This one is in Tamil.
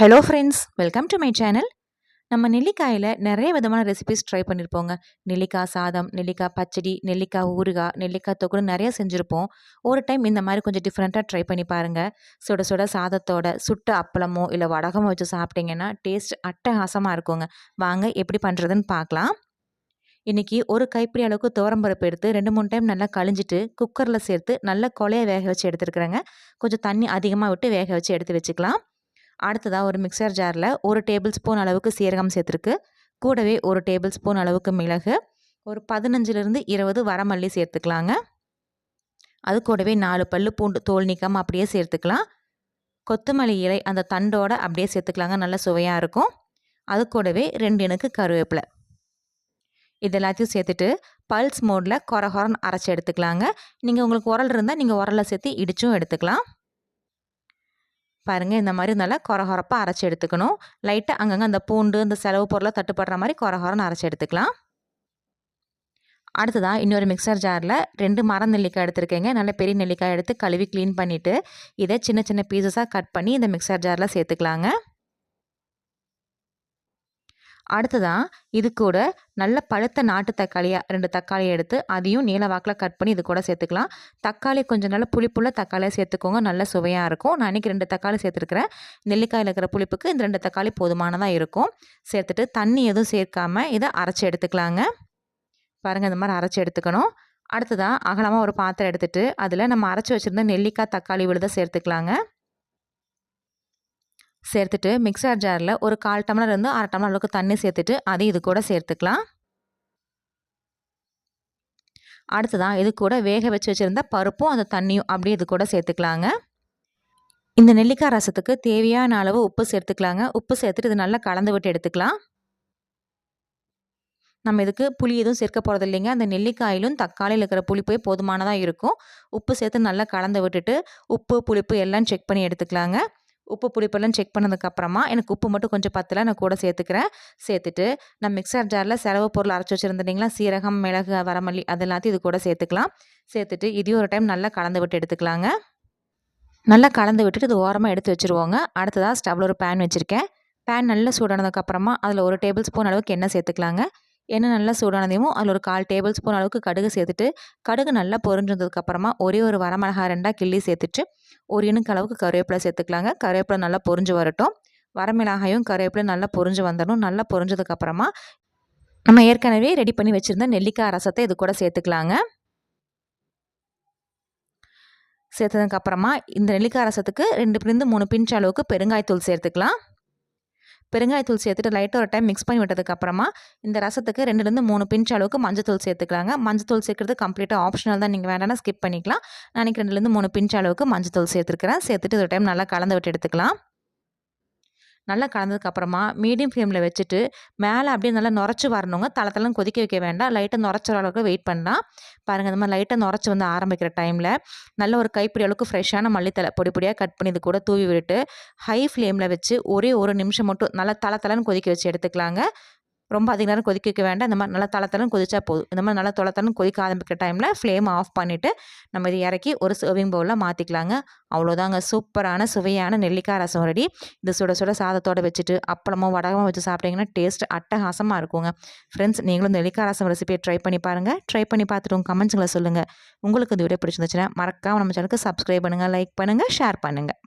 Hello friends welcome to my channel நம்ம நெல்லிக்காயில் நிறைய விதமான ரெசிபிஸ் ட்ரை பண்ணியிருப்போங்க நெல்லிக்காய் சாதம் நெல்லிக்காய் பச்சடி நெல்லிக்காய் ஊறுகாய் நெல்லிக்காய் தொகுடு நிறைய செஞ்சுருப்போம். ஒரு டைம் இந்த மாதிரி கொஞ்சம் டிஃப்ரெண்ட்டாக ட்ரை பண்ணி பாருங்கள் சுட சுட சாதத்தோட சுட்ட அப்பளமோ இல்லை வடகமோ வச்சு சாப்பிட்டீங்கன்னா டேஸ்ட் அட்டகாசமாக இருக்குங்க. வாங்க எப்படி பண்ணுறதுன்னு பார்க்கலாம். இன்றைக்கி ஒரு கைப்பிடி அளவுக்கு துவரம்பருப்பு எடுத்து ரெண்டு மூணு டைம் நல்லா கழிஞ்சிட்டு குக்கரில் சேர்த்து நல்லா கொலையை வேக வச்சு எடுத்துருக்குறேங்க. கொஞ்சம் தண்ணி அதிகமாக விட்டு வேக வச்சு எடுத்து வச்சுக்கலாம். அடுத்ததாக ஒரு மிக்சர் ஜாரில் ஒரு டேபிள் ஸ்பூன் அளவுக்கு சீரகம் சேர்த்துருக்கு. கூடவே ஒரு டேபிள் ஸ்பூன் அளவுக்கு மிளகு ஒரு பதினஞ்சுலேருந்து இருபது வரமல்லி சேர்த்துக்கலாங்க. அது கூடவே நாலு பல் பூண்டு தோல் நீக்காமல் அப்படியே சேர்த்துக்கலாம். கொத்தமல்லி இலை அந்த தண்டோட அப்படியே சேர்த்துக்கலாங்க நல்ல சுவையாக இருக்கும். அது கூடவே ரெண்டு எனக்கு கருவேப்பிலை. இது எல்லாத்தையும் சேர்த்துட்டு பல்ஸ் மோடில் கொரகொரன் அரைச்சி எடுத்துக்கலாங்க. நீங்கள் உங்களுக்கு உரல் இருந்தால் நீங்கள் உரலை சேர்த்து இடிச்சும் எடுத்துக்கலாம். பாருங்கள் இந்த மாதிரி நல்லா கொரகொரப்பாக அரைச்சி எடுத்துக்கணும். லைட்டாக அங்கங்கே அந்த பூண்டு அந்த செலவு பொருளை தட்டுப்படுற மாதிரி கொரகொரன்னு அரைச்சி எடுத்துக்கலாம். அடுத்ததாக இன்னொரு மிக்சர் ஜாரில் ரெண்டு மரம் நெல்லிக்காய் எடுத்துருக்கேங்க. நல்ல பெரிய நெல்லிக்காய் எடுத்து கழுவி க்ளீன் பண்ணிவிட்டு இதை சின்ன சின்ன பீசஸாக கட் பண்ணி இந்த மிக்சர் ஜாரில் சேர்த்துக்கலாங்க. அடுத்ததான் இது கூட நல்ல பழுத்த நாட்டு தக்காளியாக ரெண்டு தக்காளி எடுத்து அதையும் நீல வாக்கில் கட் பண்ணி இது கூட சேர்த்துக்கலாம். தக்காளி கொஞ்சம் நல்ல புளிப்புள்ள தக்காளியாக சேர்த்துக்கோங்க நல்ல சுவையாக இருக்கும். நான் இன்றைக்கி ரெண்டு தக்காளி சேர்த்துருக்கிறேன். நெல்லிக்காயில் இருக்கிற புளிப்புக்கு இந்த ரெண்டு தக்காளி போதுமானதாக இருக்கும். சேர்த்துட்டு தண்ணி எதுவும் சேர்க்காமல் இதை அரைச்சி எடுத்துக்கலாங்க. பாருங்கள் இந்த மாதிரி அரைச்சி எடுத்துக்கணும். அடுத்ததாக அகலமாக ஒரு பாத்திரம் எடுத்துகிட்டு அதில் நம்ம அரைச்சி வச்சுருந்த நெல்லிக்காய் தக்காளி விழுத சேர்த்துக்கலாங்க. சேர்த்துட்டு மிக்சர் ஜாரில் ஒரு கால் டம்ளர் இருந்து அரை டம்ளர் அளவுக்கு தண்ணி சேர்த்துட்டு அதையும் இது கூட சேர்த்துக்கலாம். அடுத்ததான் இது கூட வேக வச்சு வச்சுருந்த பருப்பும் அந்த தண்ணியும் அப்படியே இது கூட சேர்த்துக்கலாங்க. இந்த நெல்லிக்காய் ரசத்துக்கு தேவையான அளவு உப்பு சேர்த்துக்கலாங்க. உப்பு சேர்த்துட்டு இது நல்லா கலந்து விட்டு எடுத்துக்கலாம். நம்ம இதுக்கு புளி எதுவும் சேர்க்க போகிறது இல்லைங்க. அந்த நெல்லிக்காயிலும் தக்காளியில் இருக்கிற புளிப்பே போதுமானதாக இருக்கும். உப்பு சேர்த்து நல்லா கலந்து விட்டுட்டு உப்பு புளிப்பு எல்லாம் செக் பண்ணி எடுத்துக்கலாங்க. உப்பு புளிப்பெல்லாம் செக் பண்ணதுக்கப்புறமா எனக்கு உப்பு மட்டும் கொஞ்சம் பத்தில் நான் கூட சேர்த்துக்கிறேன். சேர்த்துட்டு நான் மிக்சர் ஜாரில் செலவு பொருள் அரைச்சி வச்சுருந்தீங்களா சீரகம் மிளகு வரமல்லி அது எல்லாத்தையும் இது கூட சேர்த்துக்கலாம். சேர்த்துட்டு இதையும் ஒரு டைம் நல்லா கலந்து விட்டு எடுத்துக்கலாங்க. நல்லா கலந்து விட்டுட்டு இது ஓரமாக எடுத்து வச்சுருவோங்க. அடுத்ததாக ஸ்டவ்வில் ஒரு பேன் வச்சுருக்கேன். பேன் நல்லா சூடானதுக்கப்புறமா அதில் ஒரு டேபிள் ஸ்பூன் அளவுக்கு எண்ணெய் சேர்த்துக்கலாங்க. எண்ணெய் நல்லா சூடானதையும் அதில் ஒரு கால் டேபிள் ஸ்பூன் அளவுக்கு கடுகு சேர்த்துட்டு கடுகு நல்லா பொரிஞ்சதுக்கப்புறமா ஒரே ஒரு வரமிளகா ரெண்டாக கிள்ளி சேர்த்துட்டு ஒரு இணுக்கு அளவுக்கு கருவேப்பிலை சேர்த்துக்கலாங்க. கருவேப்பிலை நல்லா பொரிஞ்சு வரட்டும். வரமிளகாயும் கருவேப்பிலை நல்லா பொரிஞ்சு வந்துடணும். நல்லா பொரிஞ்சதுக்கப்புறமா நம்ம ஏற்கனவே ரெடி பண்ணி வச்சுருந்த நெல்லிக்காய் ரசத்தை இது கூட சேர்த்துக்கலாங்க. சேர்த்ததுக்கப்புறமா இந்த நெல்லிக்காய் ரசத்துக்கு ரெண்டு பிரிந்து மூணு பிஞ்ச் அளவுக்கு பெருங்காயத்தூள் சேர்த்துக்கலாம். பெருங்காயத்தூள் சேர்த்துட்டு லைட்டாக ஒரு டைம் மிக்ஸ் பண்ணி விட்டதுக்கப்புறமா இந்த ரசத்துக்கு ரெண்டுலேருந்து மூணு பிஞ்ச் அளவுக்கு மஞ்சத்தூள் சேர்த்துக்கலாங்க. மஞ்சத்தூள் சேர்க்குறது கம்ப்ளீட்டாக ஆப்ஷனல் தான். நீங்கள் வேணாலும் ஸ்கிப் பண்ணிக்கலாம். நான் ரெண்டுலேருந்து மூணு பிஞ்ச் அளவுக்கு மஞ்சத்தூள் சேர்த்துருக்கிறேன். சேர்த்துட்டு ஒரு டைம் நல்லா கலந்து விட்டு எடுத்துக்கலாம். நல்லா கலந்ததுக்கப்புறமா மீடியம் ஃப்ளேமில் வச்சுட்டு மேலே அப்படியே நல்லா நுரைச்சி வரணுங்க. தலை கொதிக்க வைக்க வேண்டாம். லைட்டாக நுரைச்சிற அளவுக்கு வெயிட் பண்ணலாம். பாருங்கள் இந்த மாதிரி லைட்டாக நுரைச்சி வந்து ஆரம்பிக்கிற டைமில் நல்ல ஒரு கைப்பிடி அளவுக்கு ஃப்ரெஷ்ஷான மல்லித்தலை பொடி பொடியாக கட் பண்ணி இது கூட தூவி விட்டு ஹை ஃப்ளேமில் வச்சு ஒரே ஒரு நிமிஷம் மட்டும் நல்லா தலை கொதிக்க வச்சு எடுத்துக்கலாங்க. ரொம்ப அதிக நேரம் கொதிக்க வைக்க வேண்டாம். இந்த மாதிரி நல்லா தளத்தலன்னு கொதிச்சா போதும். இந்த மாதிரி நல்லா தொளத்தலன்னு கொதிக்க ஆரம்பிக்கிற டைமில் ஃப்ளேம் ஆஃப் பண்ணிவிட்டு நம்ம இதை இறக்கி ஒரு சர்விங் பவுலில் மாற்றிக்கலாங்க அவ்வளோதாங்க சூப்பரான சுவையான நெல்லிக்காய் ரசம் ரெடி இது சுட சுட சாதத்தோடு வச்சுட்டு அப்பளமோ வடகமோ வச்சு சாப்பிட்டீங்கன்னா டேஸ்ட் அட்டகாசமாக இருக்குங்க. ஃப்ரெண்ட்ஸ் நீங்களும் நெல்லிக்காய் ரசம் ரெசிபியை ட்ரை பண்ணி பாருங்கள் ட்ரை பண்ணி பார்த்துட்டு உங்கள் கமெண்ட்ஸுங்களை சொல்லுங்கள் உங்களுக்கு இந்த வீடியோ பிடிச்சிருந்துச்சுன்னா மறக்காமல் நம்ம சேனலுக்கு சப்ஸ்கிரைப் பண்ணுங்கள் லைக் பண்ணுங்கள் ஷேர் பண்ணுங்கள்